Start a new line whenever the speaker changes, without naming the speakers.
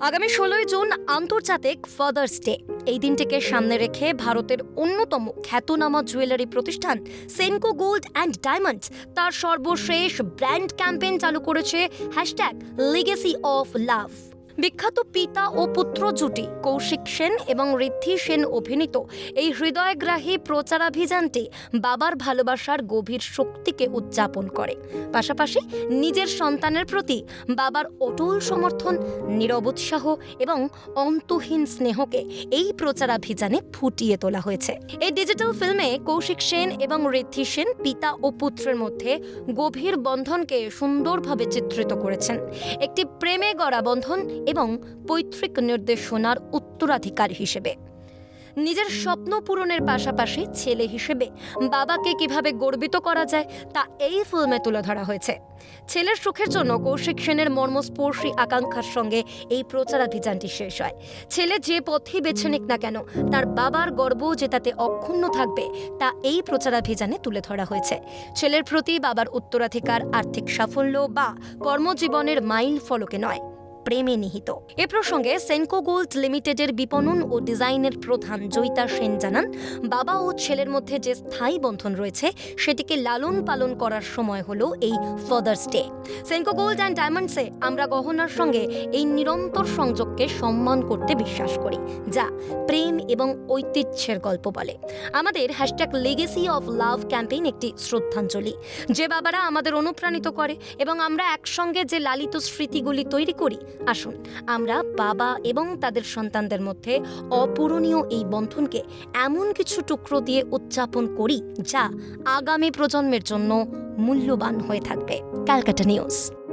আগামী ষোলোই জুন আন্তর্জাতিক ফাদার্স ডে এই দিনটিকে সামনে রেখে ভারতের অন্যতম খ্যাতনামা জুয়েলারি প্রতিষ্ঠান সেনকো গোল্ড অ্যান্ড ডায়মন্ডস তার সর্বশেষ ব্র্যান্ড ক্যাম্পেইন চালু করেছে হ্যাশট্যাগ লিগেসি অফ লাভ বিখ্যাত পিতা ও পুত্র জুটি, কৌশিক সেন এবং ঋদ্ধি সেন অভিনীত এই হৃদয়গ্রাহী প্রচারাভিযানটি বাবার ভালোবাসার গভীর শক্তিকে উদযাপন করে। পাশাপাশি নিজের সন্তানের প্রতি বাবার অটল সমর্থন, নীরব উৎসাহ এবং অন্তহীন স্নেহকে এই প্রচারাভিযানে ফুটিয়ে তোলা হয়েছে। এই ডিজিটাল ফিল্মে কৌশিক সেন এবং ঋদ্ধি সেন পিতা ও পুত্রের মধ্যে গভীর বন্ধনকে সুন্দরভাবে চিত্রিত করেছেন। একটি প্রেমে গড়া বন্ধন এবং পৈতৃক নির্দেশনার উত্তরাধিকার হিসেবে। নিজের স্বপ্ন পূরণের পাশাপাশি ছেলে হিসেবে বাবাকে কীভাবে গর্বিত করা যায়, তা এই ফিল্মে তুলে ধরা হয়েছে। ছেলের সুখের জন্য কৌশিক সেনের মর্মস্পর্শী আকাঙ্ক্ষার সঙ্গে এই প্রচারাভিযানটি শেষ হয়। ছেলে যে পথই বেছে নিক না কেন, তার বাবার গর্ব যে তাতে অক্ষুণ্ণ থাকবে, তা এই প্রচারাভিযানে তুলে ধরা হয়েছে। ছেলের প্রতি বাবার উত্তরাধিকার, আর্থিক সাফল্য বা কর্মজীবনের মাইল ফলকে নয়। প্রেমে নিহিত। এ প্রসঙ্গে সেনকো গোল্ড লিমিটেডের বিপণন ও ডিজাইনের প্রধান জয়িতা সেন জানান, বাবা ও ছেলের মধ্যে যে স্থায়ী বন্ধন রয়েছে, সেটিকে লালন পালন করার সময় হলো এই Father's Day Senco Gold and ডায়মন্ডসে আমরা গহনার সঙ্গে এই নিরন্তর সংযোগকে সম্মান করতে বিশ্বাস করি, যা প্রেম এবং ঐতিহ্যের গল্প বলে। আমাদের hashtag legacy of love campaign একটি শ্রদ্ধাঞ্জলি। যে বাবারা আমাদের অনুপ্রাণিত করে এবং আমরা একসঙ্গে যে লালিত স্মৃতিগুলি তৈরি করি আসুন, আমরা বাবা এবং তাদের সন্তানদের মধ্যে অপূরণীয় এই বন্ধনকে এমন কিছু টুকরো দিয়ে উদযাপন করি যা আগামী প্রজন্মের জন্য মূল্যবান হয়ে থাকবে। ক্যালকাটা নিউজ।